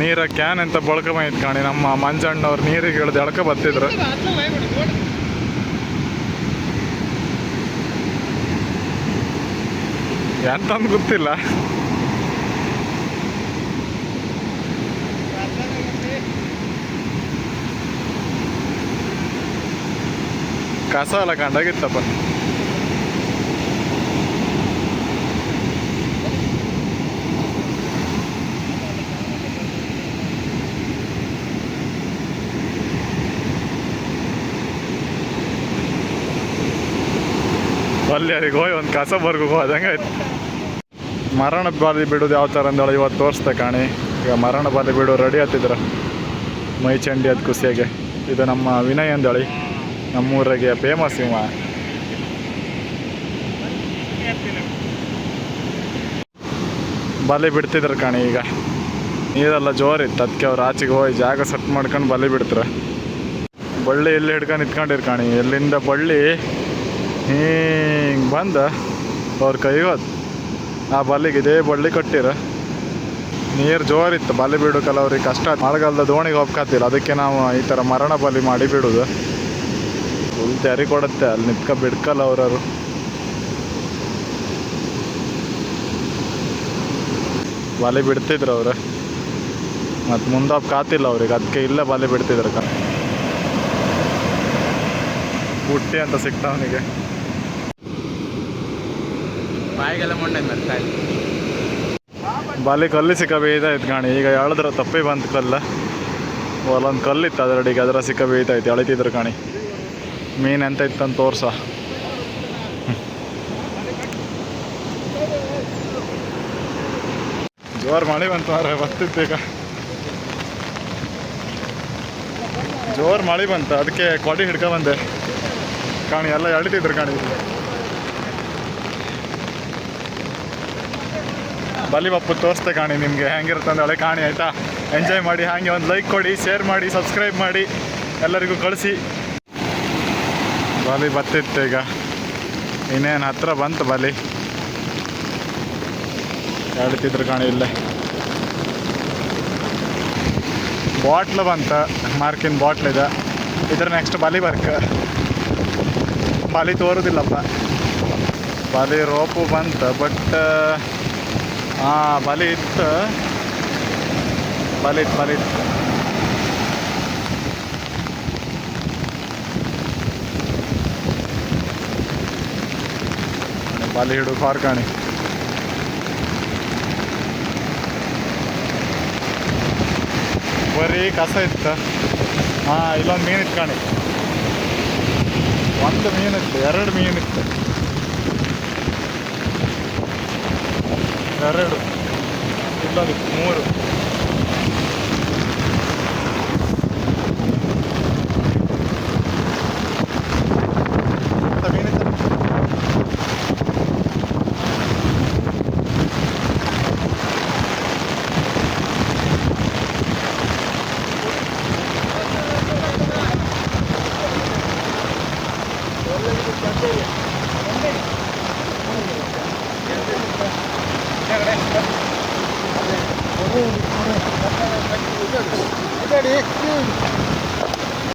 ನೀರ ಕ್ಯಾನ್ ಅಂತ ಬಳ್ಕೊಂಬೈತ್ ಕಾಣಿ. ನಮ್ಮ ಮಂಜಣ್ಣವ್ರು ನೀರಿಗೆ ಇಳಿದು ಎಳ್ಕ ಬರ್ತಿದ್ರು. ಎಂತಂದು ಗೊತ್ತಿಲ್ಲ. ಕಸ ಎಲ್ಲ ಕಂಡಾಗಿತ್ತಪ್ಪ ಅಲ್ಲಿಯರಿಗೆ ಹೋಗಿ ಒಂದು ಕಸ ಬರ್ಗು ಆಯ್ತು. ಮರಣ ಬಾಲಿ ಬಿಡೋದು ಯಾವ ಥರ ಅಂದೇಳಿ ಇವತ್ತು ತೋರಿಸ್ದೆ ಕಾಣಿ. ಈಗ ಮರಣ ಬಾಲಿ ಬಿಡು, ರೆಡಿ ಆತಿದ್ರ ಮೈ ಚಂಡಿ ಅದು ಖುಷಿಯಾಗೆ. ಇದು ನಮ್ಮ ವಿನಯ್ ಅಂದೇಳಿ ನಮ್ಮೂರಿಗೆ ಫೇಮಸ್ ಇವ. ಬಲಿ ಬಿಡ್ತಿದ್ರು ಕಾಣಿ ಈಗ. ನೀರೆಲ್ಲ ಜೋರಿತ್ತು ಅದಕ್ಕೆ ಅವ್ರು ಆಚೆಗೆ ಹೋಗಿ ಜಾಗ ಸೆಟ್ ಮಾಡ್ಕೊಂಡು ಬಲಿ ಬಿಡ್ತಾರೆ. ಬಳ್ಳಿ ಎಲ್ಲಿ ಹಿಡ್ಕೊಂಡು ನಿಂತ್ಕೊಂಡಿರ್ ಕಾಣಿ? ಎಲ್ಲಿಂದ ಬಳ್ಳಿ ಹಿಂಗೆ ಬಂದ. ಅವ್ರ ಕೈಗೆ ಹೋದ್. ಆ ಬಲ್ಲಿಗೆ ಇದೇ ಬಳ್ಳಿ ಕಟ್ಟಿರ. ನೀರು ಜೋರಿತ್ತು ಬಲಿ ಬಿಡೋಕಲ್ಲ ಅವ್ರಿಗೆ ಕಷ್ಟ. ಮಳೆಗಾಲದ ದೋಣಿಗೆ ಹೋಗ್ಕಾತಿಲ್ಲ ಅದಕ್ಕೆ ನಾವು ಈ ಥರ ಮರಣ ಬಲಿ ಮಾಡಿ ಬಿಡೋದು. ಫುಲ್ ತೆರಿ ಕೊಡುತ್ತೆ. ಅಲ್ಲಿ ನಿತ್ಕ ಬಿಡ್ಕಲ್ಲ ಅವ್ರವರು. ಬಲಿ ಬಿಡ್ತಿದ್ರು ಅವ್ರು. ಮತ್ತು ಮುಂದೆ ಕಾತಿಲ್ಲ ಅವ್ರಿಗೆ. ಅದಕ್ಕೆ ಇಲ್ಲೇ ಬಲಿ ಬಿಡ್ತಿದ್ರು ಕ ಹುಟ್ಟಿ ಅಂತ ಸಿಗ್ತಾವನಿಗೆ ಬಾಯಿಗೆಲ್ಲ ಮೊಣ್ಣೆ ಬರ್ತಾ ಇದೆ ಬಾಲಿ ಕಲ್ಲಿ ಇತ್ತು ಕಾಣಿ ಈಗ ಎಳೆದ್ರ ತಪ್ಪಿ ಬಂತು ಕಲ್ಲ. ಅಲ್ಲೊಂದು ಕಲ್ಲಿತ್ತು ಅದರಡಿಗೆ ಅದರ ಸಿಕ್ಕ ಬೇಯ್ತಾಯ್ತು ಅಳಿತಿದ್ರು ಕಾಣಿ ಮೀನು ಎಂತ ಇತ್ತು ಅಂತ ತೋರ್ಸ. ಜೋರು ಮಳೆ ಬಂತು ಮಾರ ಬರ್ತಿತ್ತು ಈಗ. ಜೋರು ಮಳೆ ಬಂತು. ಅದಕ್ಕೆ ಕೊಡಿ ಹಿಡ್ಕೊ ಬಂದೆ. ಕಾಣಿ ಎಲ್ಲ ಎಳಿತಿದ್ರು ಕಾಣಿ ಬಲಿ ಬಪ್ಪು ತೋರಿಸ್ತೆ ಕಾಣಿ, ನಿಮಗೆ ಹೆಂಗಿರುತ್ತೆ ಅಂದ್ರೆ ಹಳೆ ಕಾಣಿ, ಆಯಿತಾ? ಎಂಜಾಯ್ ಮಾಡಿ, ಹಾಗೆ ಒಂದು ಲೈಕ್ ಕೊಡಿ ಶೇರ್ ಮಾಡಿ ಸಬ್ಸ್ಕ್ರೈಬ್ ಮಾಡಿ, ಎಲ್ಲರಿಗೂ ಕಳಿಸಿ. ಬಲಿ ಬತ್ತಿತ್ತು ಈಗ. ಇನ್ನೇನು ಹತ್ರ ಬಂತು ಬಲಿ. ಹೇಳ್ತಿದ್ರು ಕಾಣಿ ಇಲ್ಲೇ. ಬಾಟ್ಲ್ ಬಂತ, ಮಾರ್ಕಿನ ಬಾಟ್ಲ್ ಇದೆ. ಇದ್ರ ನೆಕ್ಸ್ಟ್ ಬಲಿ ಬರ್ಕ. ಬಲಿ ತೋರೋದಿಲ್ಲಪ್ಪ. ಬಲಿ ರೋಪು ಬಂತ ಬಟ್ ಹಾಂ ಬಲಿ ಇತ್ತು ಬಲಿ ಇತ್ತು ಬಲಿ ಇತ್ತು ಬಲಿ ಹಿಡು ಕಾರ್ಕಾಣಿ ಬರೀ ಕಸ ಇತ್ತು ಹಾಂ ಇಲ್ಲೊಂದು ಮೀನು ಇತ್ತು ಕಾಣಿ ಒಂದು ಮೀನಿತ್ತು ಎರಡು ಮೀನಿತ್ತು ಎರಡು ಇಲ್ಲೊಂದು ಮೂರು Thank you.